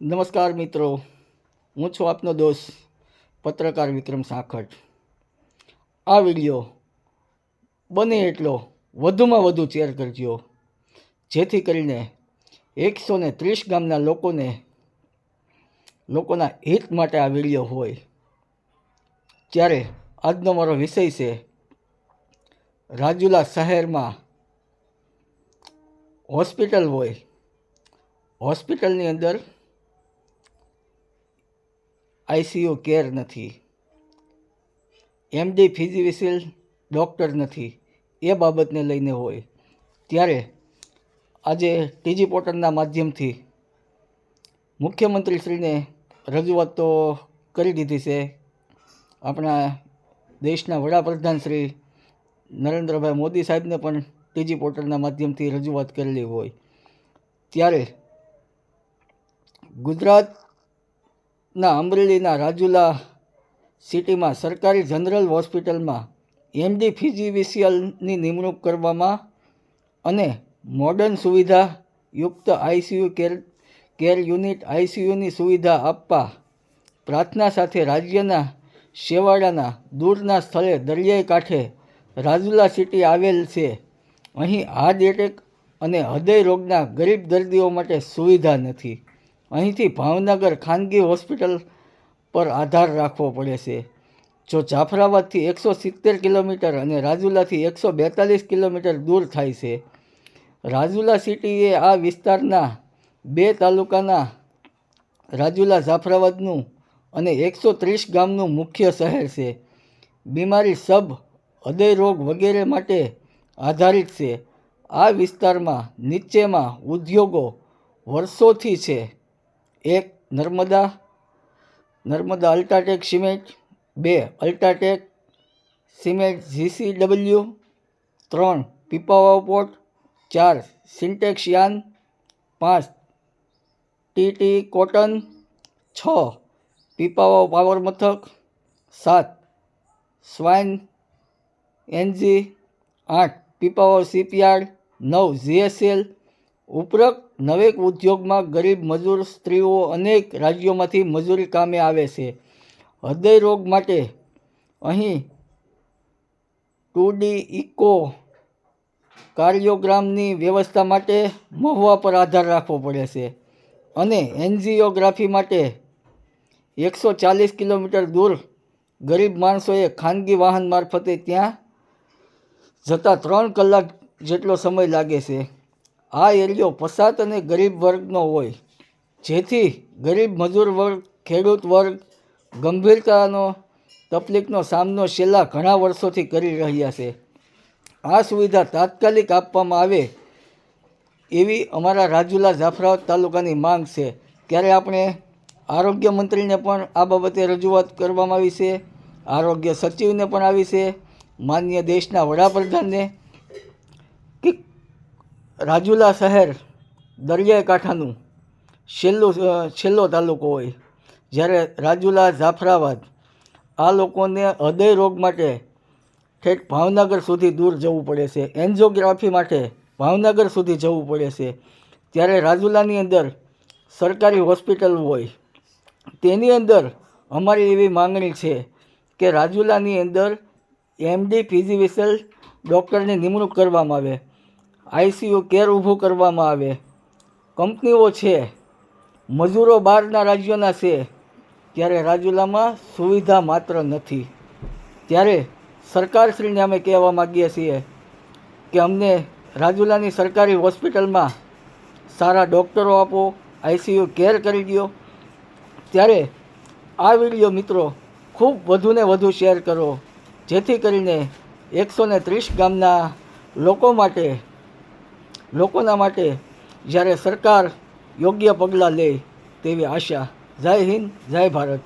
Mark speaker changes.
Speaker 1: નમસ્કાર મિત્રો. હું છું આપનો દોસ્ત, પત્રકાર વિક્રમ સાખટ. આ વીડિયો બને એટલો વધુમાં વધુ શેર કરજો, જેથી કરીને એકસો ને ત્રીસ ગામના લોકોને, લોકોના હિત માટે આ વીડિયો હોય. ત્યારે આજનો મારો વિષય છે, રાજુલા શહેરમાં હોસ્પિટલ હોય. હોસ્પિટલની અંદર આઈસીયુ કેર નથી. એમડી ફિઝિશિયલ ડૉક્ટર નથી. એ બાબતને લઈને હોય. ત્યારે આજે ટીજી પોર્ટલના માધ્યમથી મુખ્યમંત્રીશ્રીને રજૂઆત તો કરી દીધી છે. આપણા દેશના વડાપ્રધાન શ્રી નરેન્દ્રભાઈ મોદી સાહેબને પણ ટીજી પોર્ટલના માધ્યમથી રજૂઆત કરેલી હોય. ત્યારે ગુજરાતના અમરેલીના રાજુલા સિટીમાં સરકારી જનરલ હોસ્પિટલમાં એમડી ફિઝિવિશિયલની નિમણૂક કરવામાં અને મોડર્ન સુવિધા યુક્ત આઈસીયુ કેર કેર યુનિટ આઈસીયુની સુવિધા આપવા પ્રાર્થના સાથે રાજ્યના શેવાડાના દૂરના સ્થળે દરિયાઈ કાંઠે રાજુલા સિટી આવેલ છે. અહીં હાર્ટ એટેક અને હૃદય રોગના ગરીબ દર્દીઓ માટે સુવિધા નથી. અહીંથી ભાવનગર ખાનગી હોસ્પિટલ પર આધાર રાખવો પડે છે. જો જાફરાબાદથી એકસો સિત્તેર કિલોમીટર અને રાજુલાથી એકસો બેતાલીસ કિલોમીટર દૂર થાય છે. રાજુલા સિટી એ આ વિસ્તારના બે તાલુકાના રાજુલા, જાફરાબાદનું અને એકસો ત્રીસ ગામનું મુખ્ય શહેર છે. બીમારી સબ, હૃદય રોગ વગેરે માટે આધારિત છે. આ વિસ્તારમાં નીચેમાં ઉદ્યોગો વર્ષોથી છે. એક નર્મદા નર્મદા અલ્ટ્રાટેક સિમેન્ટ, બે અલ્ટ્રાટેક સિમેન્ટ જીસીડબલ્યુ ત્રણ પીપાવાવ પોર્ટ, ચાર સિન્ટેક્સ યાન, પાંચ ટીટી કોટન, છ પીપાવાવ પાવર મથક, સાત સ્વાઇન એનજી, આઠ પીપાવાવ શિપયાર્ડ નવ જીએસએલ ઉપરોક્ત નવેક ઉદ્યોગમાં ગરીબ મજૂર, સ્ત્રીઓ અનેક રાજ્યોમાંથી મજૂરી કામે આવે છે. હૃદય રોગ માટે અહીં ટુ ડી ઇકો કાર્ડિયોગ્રામની વ્યવસ્થા માટે મહુવા પર આધાર રાખવો પડે છે અને એન્જિયોગ્રાફી માટે એકસો ચાલીસ કિલોમીટર દૂર ગરીબ માણસોએ ખાનગી વાહન મારફતે ત્યાં જતાં ત્રણ કલાક જેટલો સમય લાગે છે. આ એરિયો પસાત અને ગરીબ વર્ગનો હોય, જેથી ગરીબ મજૂર વર્ગ, ખેડૂત વર્ગ ગંભીરતાનો તકલીફનો સામનો છેલ્લા ઘણા વર્ષોથી કરી રહ્યા છે. આ સુવિધા તાત્કાલિક આપવામાં આવે એવી અમારા રાજુલા જાફરાબાદ તાલુકાની માંગ છે. ત્યારે આપણે આરોગ્ય મંત્રીને પણ આ બાબતે રજૂઆત કરવામાં આવી છે. આરોગ્ય સચિવને પણ આવી છે. માન્ય દેશના વડાપ્રધાનને રાજુલા શહેર દરિયાઈ કાંઠાનું છેલ્લું છેલ્લો તાલુકો હોય. જ્યારે રાજુલા, જાફરાબાદ આ લોકોને હૃદય રોગ માટે ઠેઠ ભાવનગર સુધી દૂર જવું પડે છે. એન્જિયોગ્રાફી માટે ભાવનગર સુધી જવું પડે છે. ત્યારે રાજુલાની અંદર સરકારી હોસ્પિટલ હોય. તેની અંદર અમારી એવી માંગણી છે કે રાજુલાની અંદર એમડી ફિઝિશિયલ ડૉક્ટરની નિમણૂક કરવામાં આવે. આઈસીયુ કેર ઊભું કરવામાં આવે. કંપનીઓ છે, મજૂરો બહારના રાજ્યોના છે, ત્યારે રાજુલામાં સુવિધા માત્ર નથી. ત્યારે સરકારશ્રીને અમે કહેવા માગીએ છીએ કે અમને રાજુલાની સરકારી હોસ્પિટલમાં સારા ડૉક્ટરો આપો, આઈસીયુ કેર કરી દો. ત્યારે આ વીડિયો મિત્રો ખૂબ વધુને વધુ શેર કરો, જેથી કરીને એકસો ત્રીસ ગામના લોકો માટે લોકોના માટે જ્યારે સરકાર યોગ્ય પગલાં લે તેવી આશા. જય હિન્દ જય ભારત.